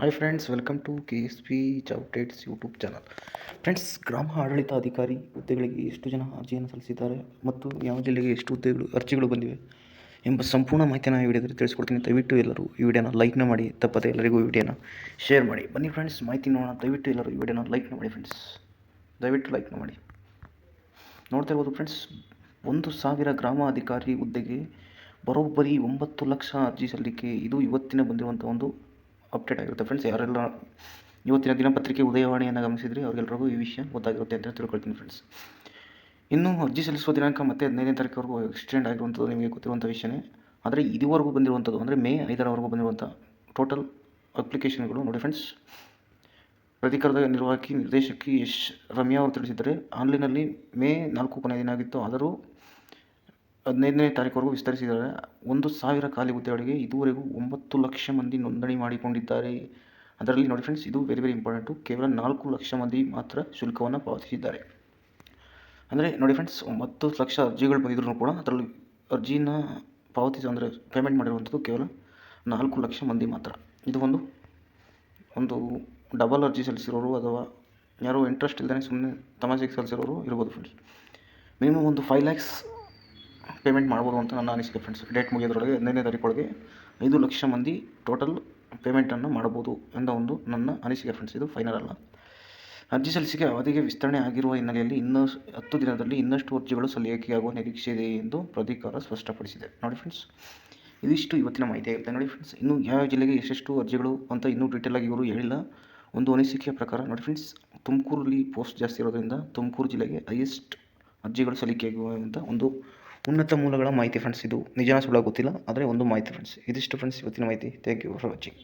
Hi friends welcome to K S P ಚೌಟೇಟ್ಸ್ YouTube channel friends ಗ್ರಾಮ ಆಡಳಿತಾಧಿಕಾರಿ ಹುದ್ದೆಗಳಿಗೆ ಎಷ್ಟು ಜನ ಅರ್ಜಿಯನ್ನು ಸಲ್ಲಿಸಿದ್ದಾರೆ ಮತ್ತು ಯಾವ ಜಿಲ್ಲೆಗೆ ಎಷ್ಟು ಹುದ್ದೆಗಳು, ಅರ್ಜಿಗಳು ಬಂದಿವೆ ಎಂಬ ಸಂಪೂರ್ಣ ಮಾಹಿತಿಯನ್ನು ಈ ವಿಡಿಯೋದಲ್ಲಿ ತಿಳಿಸ್ಕೊಡ್ತೀನಿ. ದಯವಿಟ್ಟು ಎಲ್ಲರೂ ಈ ವಿಡಿಯೋನ ಲೈಕ್ನ ಮಾಡಿ, ತಪ್ಪದೆ ಎಲ್ಲರಿಗೂ ಈ ವಿಡಿಯೋನ ಶೇರ್ ಮಾಡಿ. ಬನ್ನಿ ಫ್ರೆಂಡ್ಸ್ ಮಾಹಿತಿ ನೋಡೋಣ. ದಯವಿಟ್ಟು ಎಲ್ಲರೂ ಈ ವಿಡಿಯೋನ ಲೈಕ್ನ ಮಾಡಿ ಫ್ರೆಂಡ್ಸ್ ದಯವಿಟ್ಟು ಲೈಕ್ನ ಮಾಡಿ. ನೋಡ್ತಾ ಇರ್ಬೋದು ಫ್ರೆಂಡ್ಸ್ ಒಂದು ಸಾವಿರ ಗ್ರಾಮ ಅಧಿಕಾರಿ ಹುದ್ದೆಗೆ ಬರೋಬ್ಬರಿ ಒಂಬತ್ತು ಲಕ್ಷ ಅರ್ಜಿ ಸಲ್ಲಿಕೆ. ಇದು ಇವತ್ತಿನ ಬಂದಿರುವಂಥ ಒಂದು ಅಪ್ಡೇಟ್ ಆಗಿರುತ್ತೆ ಫ್ರೆಂಡ್ಸ್ ಯಾರೆಲ್ಲ ಇವತ್ತಿನ ದಿನಪತ್ರಿಕೆ ಉದಯವಾಣಿಯನ್ನು ಗಮನಿಸಿದರೆ ಅವರೆಲ್ಲರಿಗೂ ಈ ವಿಷಯ ಗೊತ್ತಾಗಿರುತ್ತೆ ಅಂತ ತಿಳ್ಕೊಳ್ತೀನಿ ಫ್ರೆಂಡ್ಸ್ ಇನ್ನು ಅರ್ಜಿ ಸಲ್ಲಿಸುವ ದಿನಾಂಕ ಮತ್ತೆ ಹದಿನೈದನೇ ತಾರೀಕುವರೆಗೂ ಎಕ್ಸ್ಟೆಂಡ್ ಆಗಿರುವಂಥದ್ದು ನಿಮಗೆ ಗೊತ್ತಿರುವಂಥ ವಿಷಯನೇ. ಆದರೆ ಇದುವರೆಗೂ ಬಂದಿರುವಂಥದ್ದು ಅಂದರೆ ಮೇ ಐದರವರೆಗೂ ಬಂದಿರುವಂಥ ಟೋಟಲ್ ಅಪ್ಲಿಕೇಶನ್ಗಳು ನೋಡಿ ಫ್ರೆಂಡ್ಸ್ ಪ್ರಾಧಿಕಾರದ ನಿರ್ವಾಹಕಿ ನಿರ್ದೇಶಕಿ ಯಶ್ ರಮ್ಯಾ ಅವರು ತಿಳಿಸಿದ್ದಾರೆ. ಆನ್ಲೈನಲ್ಲಿ ಮೇ ನಾಲ್ಕು ಕೊನೆಯ ದಿನ ಆಗಿತ್ತು. ಆದರೂ ಹದಿನೈದನೇ ತಾರೀಕುವರೆಗೂ ವಿಸ್ತರಿಸಿದ್ದಾರೆ. ಒಂದು ಸಾವಿರ ಖಾಲಿ ಹುದ್ದೆಗಳಿಗೆ ಇದುವರೆಗೂ ಒಂಬತ್ತು ಲಕ್ಷ ಮಂದಿ ನೋಂದಣಿ ಮಾಡಿಕೊಂಡಿದ್ದಾರೆ. ಅದರಲ್ಲಿ ನೋಡಿ ಫ್ರೆಂಡ್ಸ್ ಇದು ವೆರಿ ವೆರಿ ಇಂಪಾರ್ಟೆಂಟು ಕೇವಲ ನಾಲ್ಕು ಲಕ್ಷ ಮಂದಿ ಮಾತ್ರ ಶುಲ್ಕವನ್ನು ಪಾವತಿಸಿದ್ದಾರೆ. ಅಂದರೆ ನೋಡಿ ಫ್ರೆಂಡ್ಸ್ ಒಂಬತ್ತು ಲಕ್ಷ ಅರ್ಜಿಗಳು ಬಂದಿದ್ರು ಕೂಡ ಅದರಲ್ಲಿ ಅರ್ಜಿನ ಪಾವತಿಸಿ ಅಂದರೆ ಪೇಮೆಂಟ್ ಮಾಡಿರುವಂಥದ್ದು ಕೇವಲ ನಾಲ್ಕು ಲಕ್ಷ ಮಂದಿ ಮಾತ್ರ. ಇದು ಒಂದು ಒಂದು ಡಬಲ್ ಅರ್ಜಿ ಸಲ್ಲಿಸಿರೋರು ಅಥವಾ ಯಾರೋ ಇಂಟ್ರೆಸ್ಟ್ ಇಲ್ಲದೇ ಸುಮ್ಮನೆ ತಮಾಷೆಗೆ ಸಲ್ಲಿಸಿರೋರು ಇರ್ಬೋದು ಫ್ರೆಂಡ್ಸ್ ಮಿನಿಮಮ್ ಒಂದು ಫೈವ್ ಲ್ಯಾಕ್ಸ್ ಪೇಮೆಂಟ್ ಮಾಡ್ಬೋದು ಅಂತ ನನ್ನ ಅನಿಸಿಕೆ ಫ್ರೆಂಡ್ಸ್ ಡೇಟ್ ಮುಗಿಯೋದ್ರೊಳಗೆ ಹದಿನೈದನೇ ತಾರೀಕೊಳಗೆ ಐದು ಲಕ್ಷ ಮಂದಿ ಟೋಟಲ್ ಪೇಮೆಂಟನ್ನು ಮಾಡ್ಬೋದು ಎಂಬ ಒಂದು ನನ್ನ ಅನಿಸಿಕೆ ಫ್ರೆಂಡ್ಸ್ ಇದು ಫೈನಲ್ ಅಲ್ಲ. ಅರ್ಜಿ ಸಲ್ಲಿಸಿಕೆ ಅವಧಿಗೆ ವಿಸ್ತರಣೆ ಆಗಿರುವ ಹಿನ್ನೆಲೆಯಲ್ಲಿ ಇನ್ನೂ ಹತ್ತು ದಿನದಲ್ಲಿ ಇನ್ನಷ್ಟು ಅರ್ಜಿಗಳು ಸಲ್ಲಿಕೆಯಾಗುವ ನಿರೀಕ್ಷೆ ಇದೆ ಎಂದು ಪ್ರಾಧಿಕಾರ ಸ್ಪಷ್ಟಪಡಿಸಿದೆ. ನೋಡಿ ಫ್ರೆಂಡ್ಸ್ ಇದಿಷ್ಟು ಇವತ್ತಿನ ಮಾಹಿತಿ ಆಗುತ್ತೆ ನೋಡಿ ಫ್ರೆಂಡ್ಸ್ ಇನ್ನು ಯಾವ ಜಿಲ್ಲೆಗೆ ಎಷ್ಟೆಷ್ಟು ಅರ್ಜಿಗಳು ಅಂತ ಇನ್ನೂ ಡೀಟೇಲಾಗಿ ಇವರು ಹೇಳಿಲ್ಲ. ಒಂದು ಅನಿಸಿಕೆಯ ಪ್ರಕಾರ, ನೋಡಿ ಫ್ರೆಂಡ್ಸ್ ತುಮಕೂರಲ್ಲಿ ಪೋಸ್ಟ್ ಜಾಸ್ತಿ ಇರೋದ್ರಿಂದ ತುಮಕೂರು ಜಿಲ್ಲೆಗೆ ಹೈಯೆಸ್ಟ್ ಅರ್ಜಿಗಳು ಸಲ್ಲಿಕೆಯಾಗುವಂಥ ಒಂದು ಉನ್ನತ ಮೂಲಗಳ ಮಾಹಿತಿ ಫ್ರೆಂಡ್ಸ್ ಇದು ನಿಜಾನ ಸುಳ್ಳ ಗೊತ್ತಿಲ್ಲ, ಆದರೆ ಒಂದು ಮಾಹಿತಿ ಫ್ರೆಂಡ್ಸ್ ಇದಿಷ್ಟು ಫ್ರೆಂಡ್ಸ್ ಇವತ್ತಿನ ಮಾಹಿತಿ. Thank you for watching